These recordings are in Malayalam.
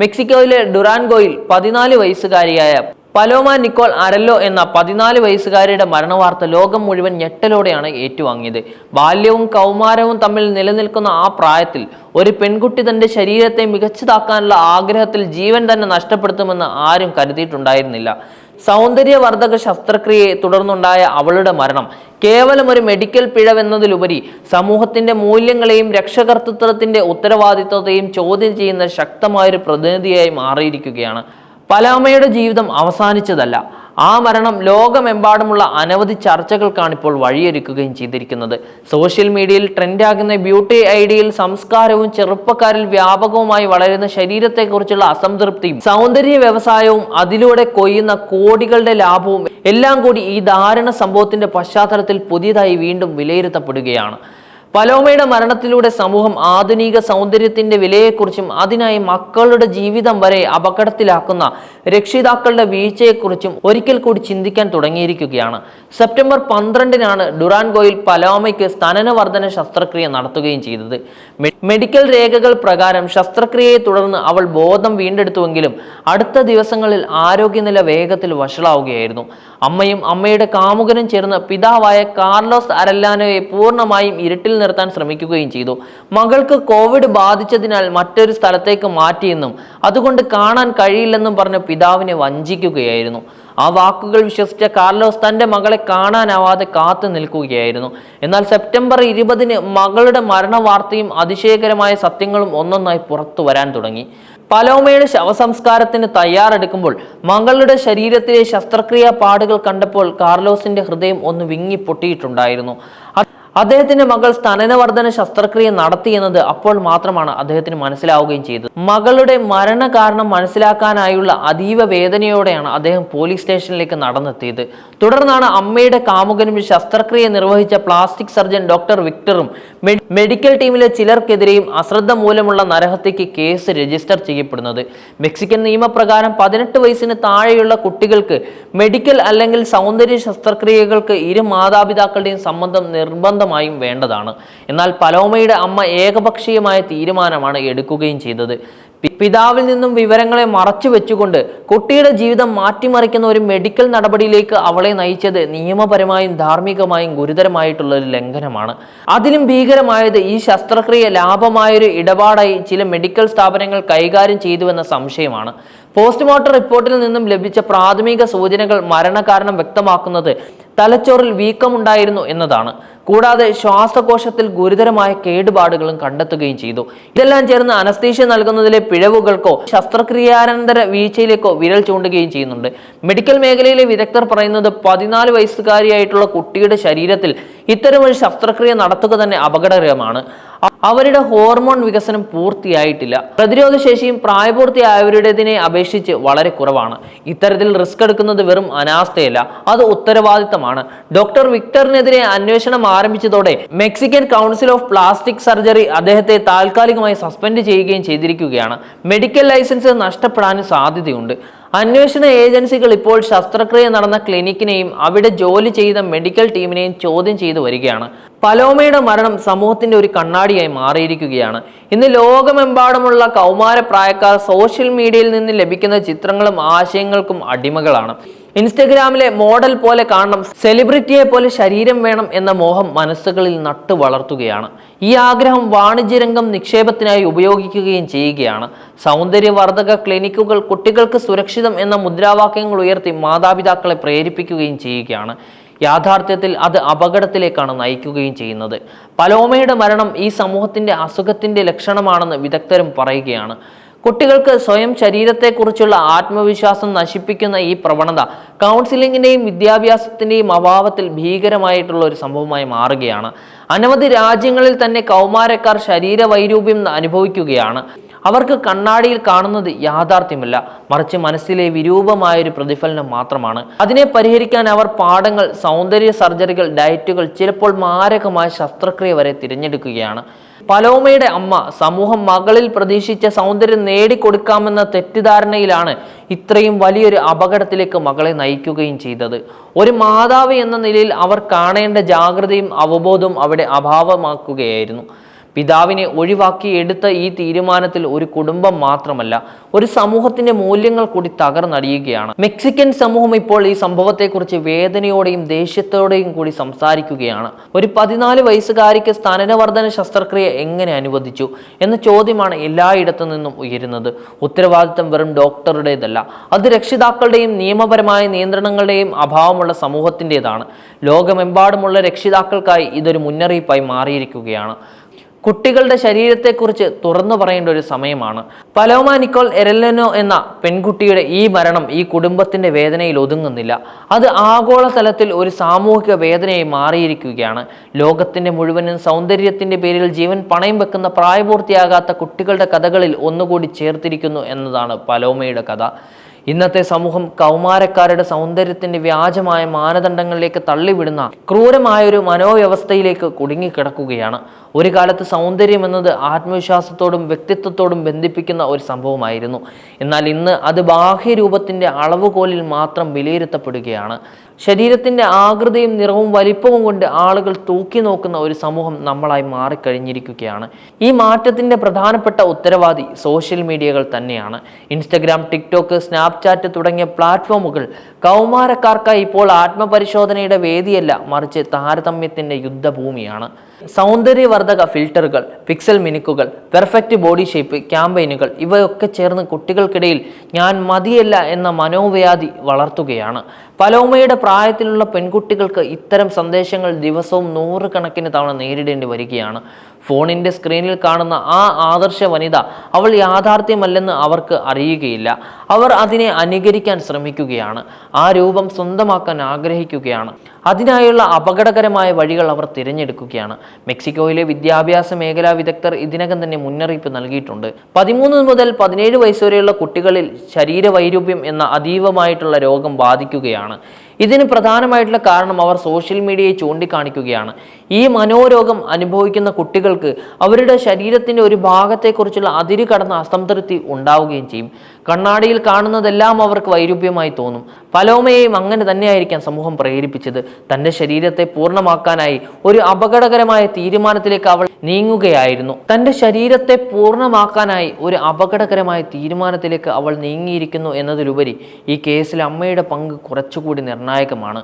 മെക്സിക്കോയിലെ ഡുറാൻഗോയിൽ പതിനാല് വയസ്സുകാരിയായ പലോമ നിക്കോൾ അരല്ലോ എന്ന പതിനാല് വയസ്സുകാരിയുടെ മരണവാർത്ത ലോകം മുഴുവൻ ഞെട്ടലോടെയാണ് ഏറ്റുവാങ്ങിയത്. ബാല്യവും കൗമാരവും തമ്മിൽ നിലനിൽക്കുന്ന ആ പ്രായത്തിൽ ഒരു പെൺകുട്ടി തന്റെ ശരീരത്തെ മികച്ചതാക്കാനുള്ള ആഗ്രഹത്തിൽ ജീവൻ തന്നെ നഷ്ടപ്പെടുത്തുമെന്ന് ആരും കരുതിയിട്ടുണ്ടായിരുന്നില്ല. സൗന്ദര്യവർദ്ധക ശസ്ത്രക്രിയയെ തുടർന്നുണ്ടായ അവളുടെ മരണം കേവലം ഒരു മെഡിക്കൽ പിഴവെന്നതിലുപരി സമൂഹത്തിന്റെ മൂല്യങ്ങളെയും രക്ഷകർത്തൃത്വത്തിന്റെ ഉത്തരവാദിത്വത്തെയും ചോദ്യം ചെയ്യുന്ന ശക്തമായൊരു പ്രതിനിധിയായി മാറിയിരിക്കുകയാണ്. പലാമയുടെ ജീവിതം അവസാനിച്ചതല്ല. ആ മരണം ലോകമെമ്പാടുമുള്ള അനവധി ചർച്ചകൾക്കാണ് ഇപ്പോൾ വഴിയൊരുക്കുകയും ചെയ്തിരിക്കുന്നത്. സോഷ്യൽ മീഡിയയിൽ ട്രെൻഡാകുന്ന ബ്യൂട്ടി ഐഡിയയിൽ സംസ്കാരവും ചെറുപ്പക്കാരിൽ വ്യാപകവുമായി വളരുന്ന ശരീരത്തെക്കുറിച്ചുള്ള അസംതൃപ്തിയും സൗന്ദര്യ വ്യവസായവും അതിലൂടെ കൊയ്യുന്ന കോടികളുടെ ലാഭവും എല്ലാം കൂടി ഈ ദാരുണ സംഭവത്തിന്റെ പശ്ചാത്തലത്തിൽ പുതിയതായി വീണ്ടും വിലയിരുത്തപ്പെടുകയാണ്. പലോമയുടെ മരണത്തിലൂടെ സമൂഹം ആധുനിക സൗന്ദര്യത്തിന്റെ വിലയെക്കുറിച്ചും അതിനായി മക്കളുടെ ജീവിതം വരെ അപകടത്തിലാക്കുന്ന രക്ഷിതാക്കളുടെ വീഴ്ചയെക്കുറിച്ചും ഒരിക്കൽ കൂടി ചിന്തിക്കാൻ തുടങ്ങിയിരിക്കുകയാണ്. സെപ്റ്റംബർ പന്ത്രണ്ടിനാണ് ഡുറാൻഗോയിൽ പലോമയ്ക്ക് സ്തനനവർദ്ധന ശസ്ത്രക്രിയ നടത്തുകയും ചെയ്തത്. മെഡിക്കൽ രേഖകൾ പ്രകാരം ശസ്ത്രക്രിയയെ തുടർന്ന് അവൾ ബോധം വീണ്ടെടുത്തുവെങ്കിലും അടുത്ത ദിവസങ്ങളിൽ ആരോഗ്യനില വേഗത്തിൽ വഷളാവുകയായിരുന്നു. അമ്മയും അമ്മയുടെ കാമുകനും ചേർന്ന് പിതാവായ കാർലോസ് അരല്ലാനോയെ പൂർണമായും ഇരുട്ടിൽ നിർത്താൻ ശ്രമിക്കുകയും ചെയ്തു. മകൾക്ക് കോവിഡ് ബാധിച്ചതിനാൽ മറ്റൊരു സ്ഥലത്തേക്ക് മാറ്റിയെന്നും അതുകൊണ്ട് കാണാൻ കഴിയില്ലെന്നും പറഞ്ഞ് പിതാവിനെ വഞ്ചിക്കുകയായിരുന്നു. ആ വാക്കുകൾ വിശ്വസിച്ച കാർലോസ് തന്റെ മകളെ കാണാനാവാതെ കാത്തു നിൽക്കുകയായിരുന്നു. എന്നാൽ സെപ്റ്റംബർ ഇരുപതിന് മകളുടെ മരണവാർത്തയും അതിശയകരമായ സത്യങ്ങളും ഒന്നൊന്നായി പുറത്തു വരാൻ തുടങ്ങി. പലോമയുടെ ശവസംസ്കാരത്തിന് തയ്യാറെടുക്കുമ്പോൾ മകളുടെ ശരീരത്തിലെ ശസ്ത്രക്രിയാ പാടുകൾ കണ്ടപ്പോൾ കാർലോസിന്റെ ഹൃദയം ഒന്ന് വിങ്ങി പൊട്ടിയിട്ടുണ്ടായിരുന്നു. അദ്ദേഹത്തിന്റെ മകൾ സ്തനനവർദ്ധന ശസ്ത്രക്രിയ നടത്തിയെന്നത് അപ്പോൾ മാത്രമാണ് അദ്ദേഹത്തിന് മനസ്സിലാവുകയും ചെയ്തത്. മകളുടെ മരണ കാരണം മനസ്സിലാക്കാനായുള്ള അതീവ വേദനയോടെയാണ് അദ്ദേഹം പോലീസ് സ്റ്റേഷനിലേക്ക് നടന്നെത്തിയത്. തുടർന്നാണ് അമ്മയുടെ കാമുകനും ശസ്ത്രക്രിയ നിർവഹിച്ച പ്ലാസ്റ്റിക് സർജൻ ഡോക്ടർ വിക്ടറും മെഡിക്കൽ ടീമിലെ ചിലർക്കെതിരെയും അശ്രദ്ധ മൂലമുള്ള നരഹത്യക്ക് കേസ് രജിസ്റ്റർ ചെയ്യപ്പെടുന്നത്. മെക്സിക്കൻ നിയമപ്രകാരം പതിനെട്ട് വയസ്സിന് താഴെയുള്ള കുട്ടികൾക്ക് മെഡിക്കൽ അല്ലെങ്കിൽ സൗന്ദര്യ ശസ്ത്രക്രിയകൾക്ക് ഇരു മാതാപിതാക്കളുടെയും സമ്മതം നിർബന്ധമായും വേണ്ടതാണ്. എന്നാൽ പലോമയുടെ അമ്മ ഏകപക്ഷീയമായ തീരുമാനമാണ് എടുക്കുകയും ചെയ്തത്. പിതാവിൽ നിന്നും വിവരങ്ങളെ മറച്ചു വെച്ചുകൊണ്ട് കുട്ടിയുടെ ജീവിതം മാറ്റിമറിക്കുന്ന ഒരു മെഡിക്കൽ നടപടിയിലേക്ക് അവളെ നയിച്ചത് നിയമപരമായും ധാർമ്മികമായും ഗുരുതരമായിട്ടുള്ള ഒരു ലംഘനമാണ്. അതിലും ഭീകരമായത് ഈ ശസ്ത്രക്രിയ ലാഭമായൊരു ഇടപാടായി ചില മെഡിക്കൽ സ്ഥാപനങ്ങൾ കൈകാര്യം ചെയ്തുവെന്ന സംശയമാണ്. പോസ്റ്റ്മോർട്ടം റിപ്പോർട്ടിൽ നിന്നും ലഭിച്ച പ്രാഥമിക സൂചനകൾ മരണകാരണം വ്യക്തമാക്കുന്നത് തലച്ചോറിൽ വീക്കമുണ്ടായിരുന്നു എന്നതാണ്. കൂടാതെ ശ്വാസകോശത്തിൽ ഗുരുതരമായ കേടുപാടുകളും കണ്ടെത്തുകയും ചെയ്തു. ഇതെല്ലാം ചേർന്ന് അനസ്തീഷ്യ നൽകുന്നതിലെ പിഴവുകൾക്കോ ശസ്ത്രക്രിയാനന്തര വീഴ്ചയിലേക്കോ വിരൽ ചൂണ്ടുകയും ചെയ്യുന്നുണ്ട്. മെഡിക്കൽ മേഖലയിലെ വിദഗ്ധർ പറയുന്നത് പതിനാല് വയസ്സുകാരിയായിട്ടുള്ള കുട്ടിയുടെ ശരീരത്തിൽ ഇത്തരമൊരു ശസ്ത്രക്രിയ നടത്തുക തന്നെ അപകടകരമാണ്. അവരുടെ ഹോർമോൺ വികസനം പൂർത്തിയായിട്ടില്ല. പ്രതിരോധ ശേഷിയും പ്രായപൂർത്തിയായവരുടേതിനെ അപേക്ഷിച്ച് വളരെ കുറവാണ്. ഇത്തരത്തിൽ റിസ്ക് എടുക്കുന്നത് വെറും അനാസ്ഥയല്ല അത് ഉത്തരവാദിത്തമാണ്. ഡോക്ടർ വിക്ടറിനെതിരെ അന്വേഷണം ആരംഭിച്ചതോടെ Mexican council of plastic surgery അദ്ദേഹത്തെ താൽക്കാലികമായി സസ്പെൻഡ് ചെയ്യുകയും ചെയ്തിരിക്കുകയാണ്. മെഡിക്കൽ ലൈസൻസ് നഷ്ടപ്പെടാനും സാധ്യതയുണ്ട്. അന്വേഷണ ഏജൻസികൾ ഇപ്പോൾ ശസ്ത്രക്രിയ നടന്ന ക്ലിനിക്കിനെയും അവിടെ ജോലി ചെയ്ത മെഡിക്കൽ ടീമിനെയും ചോദ്യം ചെയ്തു വരികയാണ്. പലോമയുടെ മരണം സമൂഹത്തിന്റെ ഒരു കണ്ണാടിയായി മാറിയിരിക്കുകയാണ്. ഇന്ന് ലോകമെമ്പാടുമുള്ള കൗമാര പ്രായക്കാർ സോഷ്യൽ മീഡിയയിൽ നിന്ന് ലഭിക്കുന്ന ചിത്രങ്ങളും ആശയങ്ങൾക്കും അടിമകളാണ്. ഇൻസ്റ്റഗ്രാമിലെ മോഡൽ പോലെ കാണണം സെലിബ്രിറ്റിയെ പോലെ ശരീരം വേണം എന്ന മോഹം മനസ്സുകളിൽ നട്ടു വളർത്തുകയാണ്. ഈ ആഗ്രഹം വാണിജ്യരംഗം നിക്ഷേപത്തിനായി ഉപയോഗിക്കുകയും ചെയ്യുകയാണ്. സൗന്ദര്യവർദ്ധക ക്ലിനിക്കുകൾ കുട്ടികൾക്ക് സുരക്ഷിതം എന്ന മുദ്രാവാക്യങ്ങൾ ഉയർത്തി മാതാപിതാക്കളെ പ്രേരിപ്പിക്കുകയും ചെയ്യുകയാണ്. യാഥാർത്ഥ്യത്തിൽ അത് അപകടത്തിലേക്കാണ് നയിക്കുകയും ചെയ്യുന്നത്. പലോമയുടെ മരണം ഈ സമൂഹത്തിന്റെ അസുഖത്തിന്റെ ലക്ഷണമാണെന്ന് വിദഗ്ധരും പറയുകയാണ്. കുട്ടികൾക്ക് സ്വയം ശരീരത്തെക്കുറിച്ചുള്ള ആത്മവിശ്വാസം നശിപ്പിക്കുന്ന ഈ പ്രവണത കൗൺസിലിങ്ങിന്റെയും വിദ്യാഭ്യാസത്തിന്റെയും അഭാവത്തിൽ ഭീകരമായിട്ടുള്ള ഒരു സംഭവമായി മാറുകയാണ്. അനവധി രാജ്യങ്ങളിൽ തന്നെ കൗമാരക്കാർ ശരീരവൈരൂപ്യം അനുഭവിക്കുകയാണ്. അവർക്ക് കണ്ണാടിയിൽ കാണുന്നത് യാഥാർത്ഥ്യമല്ല. മറിച്ച് മനസ്സിലെ വിരൂപമായൊരു പ്രതിഫലനം മാത്രമാണ്. അതിനെ പരിഹരിക്കാൻ അവർ പാഠങ്ങൾ സൗന്ദര്യ സർജറികൾ ഡയറ്റുകൾ ചിലപ്പോൾ മാരകമായ ശസ്ത്രക്രിയ വരെ തിരഞ്ഞെടുക്കുകയാണ്. പലോമയുടെ അമ്മ സമൂഹം മകളിൽ പ്രതീക്ഷിച്ച സൗന്ദര്യം നേടിക്കൊടുക്കാമെന്ന തെറ്റിദ്ധാരണയിലാണ് ഇത്രയും വലിയൊരു അപകടത്തിലേക്ക് മകളെ നയിക്കുകയും ചെയ്തത്. ഒരു മാതാവ് എന്ന നിലയിൽ അവർ കാണേണ്ട ജാഗ്രതയും അവബോധവും അവിടെ അഭാവമാക്കുകയായിരുന്നു. പിതാവിനെ ഒഴിവാക്കി എടുത്ത ഈ തീരുമാനത്തിൽ ഒരു കുടുംബം മാത്രമല്ല ഒരു സമൂഹത്തിന്റെ മൂല്യങ്ങൾ കൂടി തകർന്നടിയുകയാണ്. മെക്സിക്കൻ സമൂഹം ഇപ്പോൾ ഈ സംഭവത്തെക്കുറിച്ച് വേദനയോടെയും ദേഷ്യത്തോടെയും കൂടി സംസാരിക്കുകയാണ്. ഒരു പതിനാല് വയസ്സുകാരിക്ക് സ്ഥാനവർദ്ധന ശസ്ത്രക്രിയ എങ്ങനെ അനുവദിച്ചു എന്ന ചോദ്യമാണ് എല്ലായിടത്തു നിന്നും ഉയരുന്നത്. ഉത്തരവാദിത്തം വെറും ഡോക്ടറുടേതല്ല അത് രക്ഷിതാക്കളുടെയും നിയമപരമായ നിയന്ത്രണങ്ങളുടെയും അഭാവമുള്ള സമൂഹത്തിന്റെതാണ്. ലോകമെമ്പാടുമുള്ള രക്ഷിതാക്കൾക്കായി ഇതൊരു മുന്നറിയിപ്പായി മാറിയിരിക്കുകയാണ്. കുട്ടികളുടെ ശരീരത്തെക്കുറിച്ച് തുറന്നു പറയേണ്ട ഒരു സമയമാണ്. പലോമ നിക്കോൾ എരലനോ എന്ന പെൺകുട്ടിയുടെ ഈ മരണം ഈ കുടുംബത്തിന്റെ വേദനയിൽ ഒതുങ്ങുന്നില്ല. അത് ആഗോളതലത്തിൽ ഒരു സാമൂഹിക വേദനയായി മാറിയിരിക്കുകയാണ്. ലോകത്തിന്റെ മുഴുവനും സൗന്ദര്യത്തിന്റെ പേരിൽ ജീവൻ പണയം വെക്കുന്ന പ്രായപൂർത്തിയാകാത്ത കുട്ടികളുടെ കഥകളിൽ ഒന്നുകൂടി ചേർത്തിരിക്കുന്നു എന്നതാണ് പലോമയുടെ കഥ. ഇന്നത്തെ സമൂഹം കൗമാരക്കാരുടെ സൗന്ദര്യത്തിന്റെ വ്യാജമായ മാനദണ്ഡങ്ങളിലേക്ക് തള്ളിവിടുന്ന ക്രൂരമായ ഒരു മനോവ്യവസ്ഥയിലേക്ക് കുടുങ്ങിക്കിടക്കുകയാണ്. ഒരു കാലത്ത് സൗന്ദര്യം എന്നത് ആത്മവിശ്വാസത്തോടും വ്യക്തിത്വത്തോടും ബന്ധിപ്പിക്കുന്ന ഒരു സംഭവമായിരുന്നു. എന്നാൽ ഇന്ന് അത് ബാഹ്യരൂപത്തിന്റെ അളവുകോലിൽ മാത്രം വിലയിരുത്തപ്പെടുകയാണ്. ശരീരത്തിന്റെ ആകൃതിയും നിറവും വലിപ്പവും കൊണ്ട് ആളുകൾ തൂക്കി നോക്കുന്ന ഒരു സമൂഹം നമ്മളായി മാറിക്കഴിഞ്ഞിരിക്കുകയാണ്. ഈ മാറ്റത്തിന്റെ പ്രധാനപ്പെട്ട ഉത്തരവാദി സോഷ്യൽ മീഡിയകൾ തന്നെയാണ്. ഇൻസ്റ്റഗ്രാം ടിക്ടോക്ക് സ്നാപ്ചാറ്റ് തുടങ്ങിയ പ്ലാറ്റ്ഫോമുകൾ കൗമാരക്കാർക്കായി ഇപ്പോൾ ആത്മപരിശോധനയുടെ വേദിയല്ല മറിച്ച് താരതമ്യത്തിന്റെ യുദ്ധഭൂമിയാണ്. സൗന്ദര്യവർദ്ധക ഫിൽറ്ററുകൾ പിക്സൽ മിനുക്കുകൾ പെർഫെക്റ്റ് ബോഡി ഷേപ്പ് ക്യാമ്പയിനുകൾ ഇവയൊക്കെ ചേർന്ന് കുട്ടികൾക്കിടയിൽ ഞാൻ മതിയല്ല എന്ന മനോവ്യാധി വളർത്തുകയാണ്. പലോമയുടെ പ്രായത്തിലുള്ള പെൺകുട്ടികൾക്ക് ഇത്തരം സന്ദേശങ്ങൾ ദിവസവും നൂറുകണക്കിന് തവണ നേരിടേണ്ടി വരികയാണ്. ഫോണിന്റെ സ്ക്രീനിൽ കാണുന്ന ആ ആദർശ വനിത അവൾ യാഥാർത്ഥ്യമല്ലെന്ന് അവർക്ക് അറിയുകയില്ല. അവർ അതിനെ അനുകരിക്കാൻ ശ്രമിക്കുകയാണ്. ആ രൂപം സ്വന്തമാക്കാൻ ആഗ്രഹിക്കുകയാണ്. അതിനായുള്ള അപകടകരമായ വഴികൾ അവർ തിരഞ്ഞെടുക്കുകയാണ്. മെക്സിക്കോയിലെ വിദ്യാഭ്യാസ മേഖലാ വിദഗ്ധർ ഇതിനകം തന്നെ മുന്നറിയിപ്പ് നൽകിയിട്ടുണ്ട്. പതിമൂന്ന് മുതൽ പതിനേഴ് വയസ്സ് വരെയുള്ള കുട്ടികളിൽ ശരീരവൈരൂപ്യം എന്ന അതീവമായിട്ടുള്ള രോഗം ബാധിക്കുകയാണ്. ഇതിന് പ്രധാനമായിട്ടുള്ള കാരണം അവർ സോഷ്യൽ മീഡിയയെ ചൂണ്ടിക്കാണിക്കുകയാണ്. ഈ മനോരോഗം അനുഭവിക്കുന്ന കുട്ടികൾക്ക് അവരുടെ ശരീരത്തിന്റെ ഒരു ഭാഗത്തെക്കുറിച്ചുള്ള അതിരുകടന്ന അസംതൃപ്തി ഉണ്ടാവുകയും ചെയ്യും. കണ്ണാടിയിൽ കാണുന്നതെല്ലാം അവർക്ക് വൈരൂപ്യമായി തോന്നും. പലോമയെയും അങ്ങനെ തന്നെയായിരിക്കാം സമൂഹം പ്രേരിപ്പിച്ചത്. തന്റെ ശരീരത്തെ പൂർണമാക്കാനായി ഒരു അപകടകരമായ തീരുമാനത്തിലേക്ക് അവൾ നീങ്ങുകയായിരുന്നു. തന്റെ ശരീരത്തെ പൂർണമാക്കാനായി ഒരു അപകടകരമായ തീരുമാനത്തിലേക്ക് അവൾ നീങ്ങിയിരിക്കുന്നു എന്നതിലുപരി ഈ കേസിൽ അമ്മയുടെ പങ്ക് കുറച്ചുകൂടി നിർണായകമാണ്.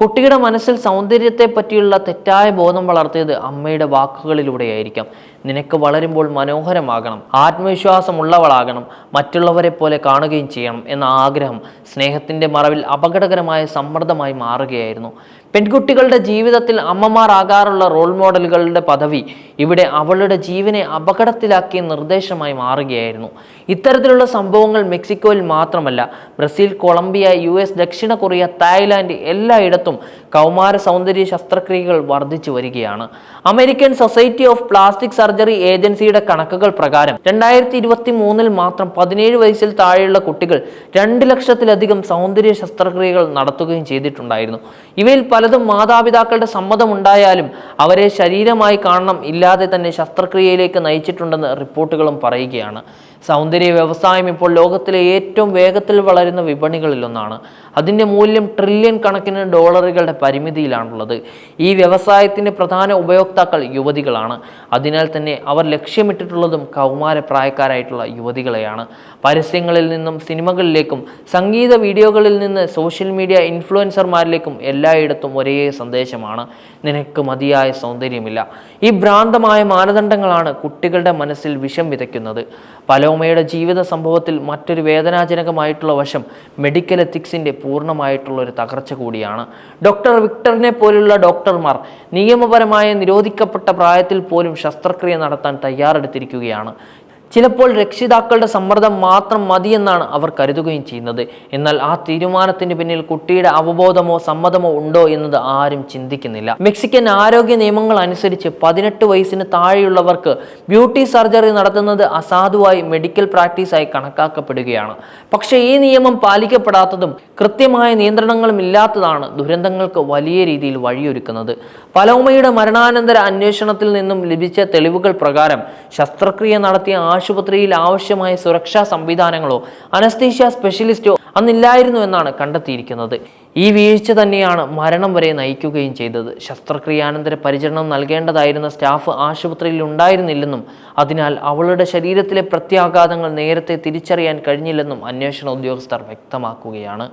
കുട്ടിയുടെ മനസ്സിൽ സൗന്ദര്യത്തെ പറ്റിയുള്ള തെറ്റായ ബോധം വളർത്തിയത് അമ്മയുടെ വാക്കുകളിലൂടെയായിരിക്കാം. നിനക്ക് വളരുമ്പോൾ മനോഹരമാകണം ആത്മവിശ്വാസമുള്ളവളാകണം മറ്റുള്ളവരെ പോലെ കാണുകയും ചെയ്യണം എന്ന ആഗ്രഹം സ്നേഹത്തിന്റെ മറവിൽ അപകടകരമായ സമ്മർദ്ദമായി മാറുകയായിരുന്നു. പെൺകുട്ടികളുടെ ജീവിതത്തിൽ അമ്മമാർ ആകാറുള്ള റോൾ മോഡലുകളുടെ പദവി ഇവിടെ അവളുടെ ജീവനെ അപകടത്തിലാക്കിയ നിർദ്ദേശമായി മാറുകയായിരുന്നു. ഇത്തരത്തിലുള്ള സംഭവങ്ങൾ മെക്സിക്കോയിൽ മാത്രമല്ല ബ്രസീൽ കൊളംബിയ യു എസ് ദക്ഷിണ കൊറിയ തായ്ലാൻഡ് എല്ലായിടത്തും കൗമാര സൗന്ദര്യ ശസ്ത്രക്രിയകൾ വർദ്ധിച്ചു വരികയാണ്. American society of plastic surgery ഏജൻസിയുടെ കണക്കുകൾ പ്രകാരം രണ്ടായിരത്തി ഇരുപത്തി മൂന്നിൽ മാത്രം പതിനേഴ് വയസ്സിൽ താഴെയുള്ള കുട്ടികൾ രണ്ട് ലക്ഷത്തിലധികം സൗന്ദര്യ ശസ്ത്രക്രിയകൾ നടത്തുകയും ചെയ്തിട്ടുണ്ടായിരുന്നു. ഇവയിൽ പലതും മാതാപിതാക്കളുടെ സമ്മതമുണ്ടായാലും അവരെ ശരീരമായി കാണണം ഇല്ലാതെ തന്നെ ശസ്ത്രക്രിയയിലേക്ക് നയിച്ചിട്ടുണ്ടെന്ന് റിപ്പോർട്ടുകളും പറയുകയാണ്. സൗന്ദര്യ വ്യവസായം ഇപ്പോൾ ലോകത്തിലെ ഏറ്റവും വേഗത്തിൽ വളരുന്ന വിപണികളിലൊന്നാണ്. അതിന്റെ മൂല്യം ട്രില്യൺ കണക്കിന് ഡോളറുകളുടെ പരിമിതിയിലാണുള്ളത്. ഈ വ്യവസായത്തിന്റെ പ്രധാന ഉപയോക്താക്കൾ യുവതികളാണ്. അതിനാൽ തന്നെ അവർ ലക്ഷ്യമിട്ടിട്ടുള്ളതും കൗമാരപ്രായക്കാരായിട്ടുള്ള യുവതികളെയാണ്. പരസ്യങ്ങളിൽ നിന്നും സിനിമകളിലേക്കും സംഗീത വീഡിയോകളിൽ നിന്ന് സോഷ്യൽ മീഡിയ ഇൻഫ്ലുവൻസർമാരിലേക്കും എല്ലായിടത്തും ഒരേ സന്ദേശമാണ്. നിനക്ക് മതിയായ സൗന്ദര്യമില്ല. ഈ ഭ്രാന്തമായ മാനദണ്ഡങ്ങളാണ് കുട്ടികളുടെ മനസ്സിൽ വിഷം വിതയ്ക്കുന്നത്. പലോമയുടെ ജീവിത സംഭവത്തിൽ മറ്റൊരു വേദനാജനകമായിട്ടുള്ള വശം മെഡിക്കൽ എത്തിക്സിന്റെ പൂർണമായിട്ടുള്ള ഒരു തകർച്ച കൂടിയാണ്. ഡോക്ടർ വിക്ടറിനെ പോലുള്ള ഡോക്ടർമാർ നിയമപരമായ നിരോധിക്കപ്പെട്ട പ്രായത്തിൽ പോലും ശസ്ത്രക്രിയ നടത്താൻ തയ്യാറെടുത്തിരിക്കുകയാണ്. ചിലപ്പോൾ രക്ഷിതാക്കളുടെ സമ്മർദ്ദം മാത്രം മതിയെന്നാണ് അവർ കരുതുകയും ചെയ്യുന്നത്. എന്നാൽ ആ തീരുമാനത്തിന് പിന്നിൽ കുട്ടിയുടെ അവബോധമോ സമ്മതമോ ഉണ്ടോ എന്നത് ആരും ചിന്തിക്കുന്നില്ല. മെക്സിക്കൻ ആരോഗ്യ നിയമങ്ങൾ അനുസരിച്ച് പതിനെട്ട് വയസ്സിന് താഴെയുള്ളവർക്ക് ബ്യൂട്ടി സർജറി നടത്തുന്നത് അസാധുവായി മെഡിക്കൽ പ്രാക്ടീസായി കണക്കാക്കപ്പെടുകയാണ്. പക്ഷേ ഈ നിയമം പാലിക്കപ്പെടാത്തതും കൃത്യമായ നിയന്ത്രണങ്ങളും ഇല്ലാത്തതാണ് ദുരന്തങ്ങൾക്ക് വലിയ രീതിയിൽ വഴിയൊരുക്കുന്നത്. പലോമയുടെ മരണാനന്തര അന്വേഷണത്തിൽ നിന്നും ലഭിച്ച തെളിവുകൾ പ്രകാരം ശസ്ത്രക്രിയ നടത്തിയ ആശുപത്രിയിൽ ആവശ്യമായ സുരക്ഷാ സംവിധാനങ്ങളോ അനസ്തീഷ്യ സ്പെഷ്യലിസ്റ്റോ അന്നില്ലായിരുന്നു എന്നാണ് കണ്ടെത്തിയിരിക്കുന്നത്. ഈ വീഴ്ച തന്നെയാണ് മരണം വരെ നയിക്കുകയും ചെയ്തത്. ശസ്ത്രക്രിയാനന്തര പരിചരണം നൽകേണ്ടതായിരുന്ന സ്റ്റാഫ് ആശുപത്രിയിൽ ഉണ്ടായിരുന്നില്ലെന്നും അതിനാൽ അവളുടെ ശരീരത്തിലെ പ്രത്യാഘാതങ്ങൾ നേരത്തെ തിരിച്ചറിയാൻ കഴിഞ്ഞില്ലെന്നും അന്വേഷണ ഉദ്യോഗസ്ഥർ വ്യക്തമാക്കുകയാണ്.